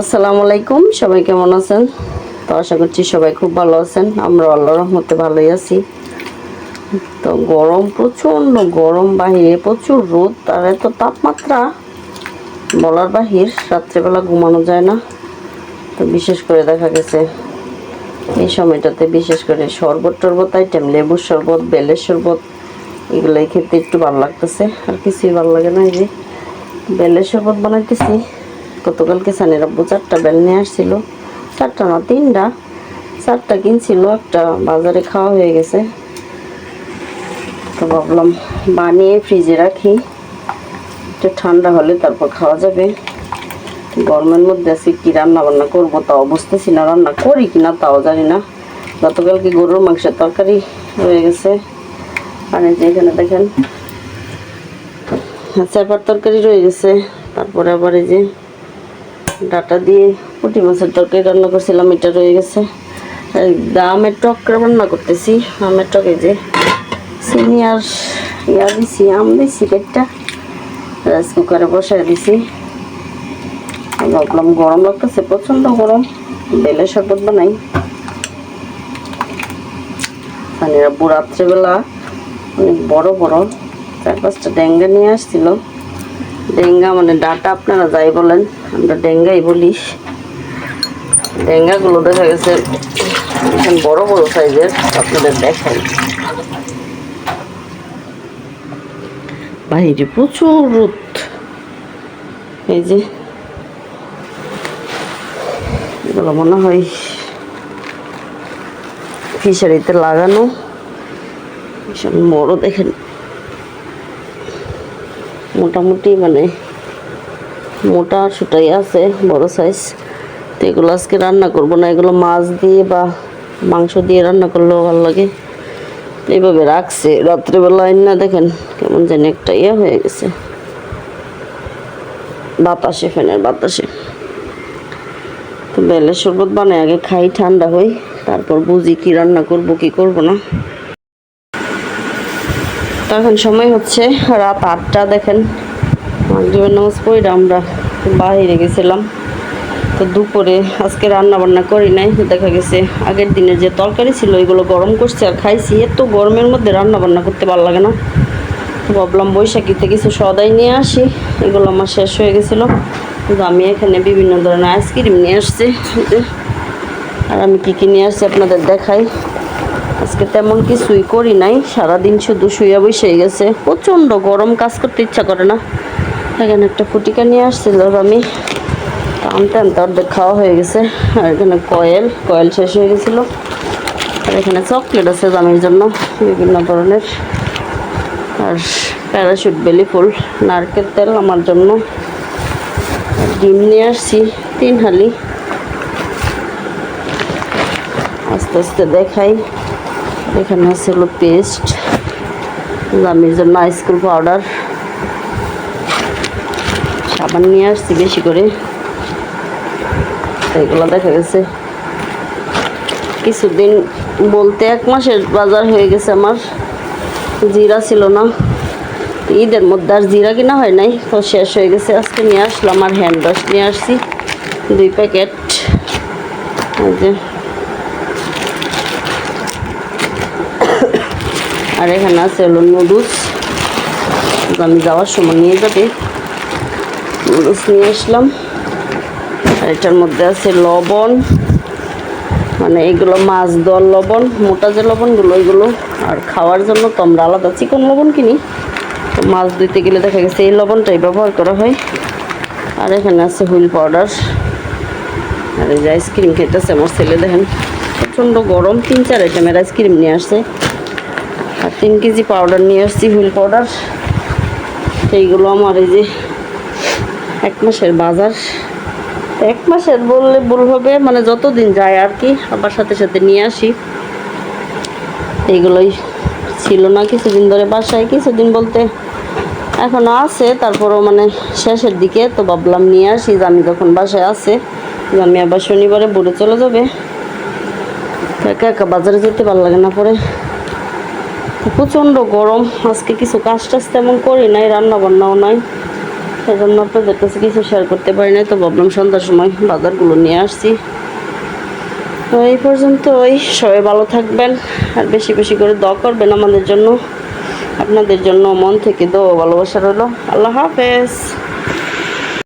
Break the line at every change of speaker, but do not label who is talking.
আসসালামু আলাইকুম, সবাই কেমন আছেন? তো আশা করছি সবাই খুব ভালো আছেন, আমরা আল্লাহ রহমতে ভালোই আছি। তো গরম, প্রচণ্ড গরম বাহিরে, প্রচুর রোদ, আর এত তাপমাত্রা বলার বাহির রাত্রেবেলা ঘুমানো যায় না। তো বিশেষ করে দেখা গেছে, এই সময়টাতে বিশেষ করে শরবত টরবত, আইটেম, লেবুর শরবত, বেলের শরবত, এগুলোই খেতে একটু ভালো লাগতেছে। আর কিছুই ভালো লাগে না এই যে, বেলের শরবত বানাইতেছি। গতকালকে সানের আব্বু চারটা বেল নিয়ে আসছিল। চারটা না, তিনটা। চারটা কিনছিল, একটা বাজারে খাওয়া হয়ে গেছে। তো ভাবলাম বানিয়ে ফ্রিজে রাখি। একটু ঠান্ডা হলে তারপর খাওয়া যাবে। গরমের মধ্যে আছি কি রান্না বান্না করব তাও বুঝতেছি না, রান্না করি কিনা তাও জানি না। গতকালকে গরুর মাংসের তরকারি হয়ে গেছে। আর যে এখানে দেখেন চাপার তরকারি রয়ে গেছে। তারপরে আবার এই যে ডাটা দিয়ে পুঁটি মাছের তরকারি রান্না করছিলাম, এটা রয়ে গেছে। আমের টক রান্না করতেছি। আমের টক যে চিনি আর ইয়া দিছি, আম দিছি পেটটা রাইস কুকারে বসাই দিছি। ভাবলাম গরম লাগতেছে, প্রচণ্ড গরম। বেলে শরবত বানাই। রাত্রেবেলা অনেক বড় বড় চার পাঁচটা ডেঙ্গা নিয়ে আসছিল। ডেঙ্গা মানে ডাটা আপনারা যাই বলেন, আমরা ডেঙ্গাই বলি ডেঙ্গাগুলো দেখা গেছে এখন বড় বড় সাইজের, আপনাদের দেখেন বাইরে প্রচুর রোদ। এই যে এগুলো মনে হয় ফিশারিতে লাগানো। ভীষণ বড় দেখেন। মোটামুটি মানে মোটা ছোটাই আছে, বড় সাইজ তো এগুলো আজকে রান্না করব না, এগুলো মাছ দিয়ে বা মাংস দিয়ে রান্না করলেও ভালো লাগে। এইভাবে রাখছে, রাত্রেবেলা না দেখেন কেমন জানি একটা ইয়ে হয়ে গেছে। বাতাসে, ফ্যানের বাতাসে। তো বেলের শরবত বানাই, আগে খাই, ঠান্ডা হই, তারপর বুঝি কি রান্না করব, কি করব না। তো এখন সময় হচ্ছে, রাত আটটা, দেখেন। নামাজ পড়ে আমরা বাইরে গেছিলাম। তো দুপুরে আজকে রান্না বান্না করি নাই, দেখা গেছে আগের দিনের যে তরকারি ছিল এগুলো গরম করছে আর খাইছি। এত গরমের মধ্যে রান্না বান্না করতে ভালো লাগে না। ভাবলাম বৈশাখীতে কিছু সদাই নিয়ে আসি, এগুলো আমার শেষ হয়ে গেছিল। কিন্তু আমি এখানে বিভিন্ন ধরনের আইসক্রিম নিয়ে আসছি। আর আমি কী কী নিয়ে আসছি আপনাদের দেখাই। আজকে তেমন কিছুই করি নাই। সারাদিন শুধু শুয়ে বসে গেছে। প্রচণ্ড গরম কাজ করতে ইচ্ছা করে না। এখানে একটা ফুটিকা নিয়ে আসছিল আমি। আনতে আনতে অর্ধেক খাওয়া হয়ে গেছে। আর এখানে কয়েল কয়েল শেষ হয়ে গেছিল। আর এখানে চকলেট আছে জামির জন্য, বিভিন্ন ধরনের। আর প্যারাশুট বেলি ফুল, নারকেল তেল আমার জন্য। ডিম নিয়ে আসছি তিন হালি আস্তে আস্তে দেখাই। এখানে আছে হলো পেস্ট জামির জন্য আইসক্রিম পাউডার সাবান নিয়ে আসছি বেশি করে। এগুলো দেখা গেছে। কিছুদিন বলতে এক মাসের বাজার হয়ে গেছে আমার। জিরা ছিল না। ঈদের মধ্যে আর জিরা কিনা হয় নাই, তো শেষ হয়ে গেছে। আজকে নিয়ে আসলাম আর হ্যান্ড ওয়াশ নিয়ে আসছি। দুই প্যাকেট। আর এখানে আছে হলো নুডলস। আমি যাওয়ার সময় নিয়ে যাবে। নুডলস নিয়ে আসলাম। আর এটার মধ্যে আছে লবণ মানে এগুলো মাছ দল লবণ, মোটা যে লবণগুলো এগুলো আর খাওয়ার জন্য তো আমরা আলাদা চিকন লবণ কিনি। তো মাছ ধুইতে গেলে দেখা গেছে এই লবণটাই ব্যবহার করা হয়। আর এখানে আছে হুইল পাউডার। আর এই যে আইসক্রিম খেতেছে আমার ছেলে, দেখেন। প্রচণ্ড গরম, তিন চার আইটেমের আইসক্রিম নিয়ে আসছে। আর তিন কেজি পাউডার নিয়ে আসছি, হুইল পাউডার সেইগুলো আমার এই যে এক মাসের বাজার। এক মাসের বললে ভুল হবে মানে যতদিন যায় আর কি, আবার সাথে সাথে নিয়ে আসি। এইগুলোই ছিল না কিছুদিন ধরে বাসায়, কিছুদিন বলতে এখনও আছে, তারপরও মানে শেষের দিকে তো ভাবলাম নিয়ে আসি আমি যখন বাসায় আছে আমি আবার শনিবারে বুড়ে চলে যাবে। একা একা বাজারে যেতে ভালো লাগে না পরে। প্রচণ্ড গরম। আজকে কিছু কাজ টাজ তেমন করি নাই রান্না বান্নাও নাই। সেই জন্য আপনাদের কাছে কিছু শেয়ার করতে পারি নাই, তো ভাবলাম সন্ধ্যার সময় বাজারগুলো নিয়ে আসছি। তো এই পর্যন্ত ওই সবাই ভালো থাকবেন, আর বেশি বেশি করে দোয়া করবেন আমাদের জন্য। আপনাদের জন্য মন থেকে দোয়া ভালোবাসা রইল। আল্লাহ হাফেজ।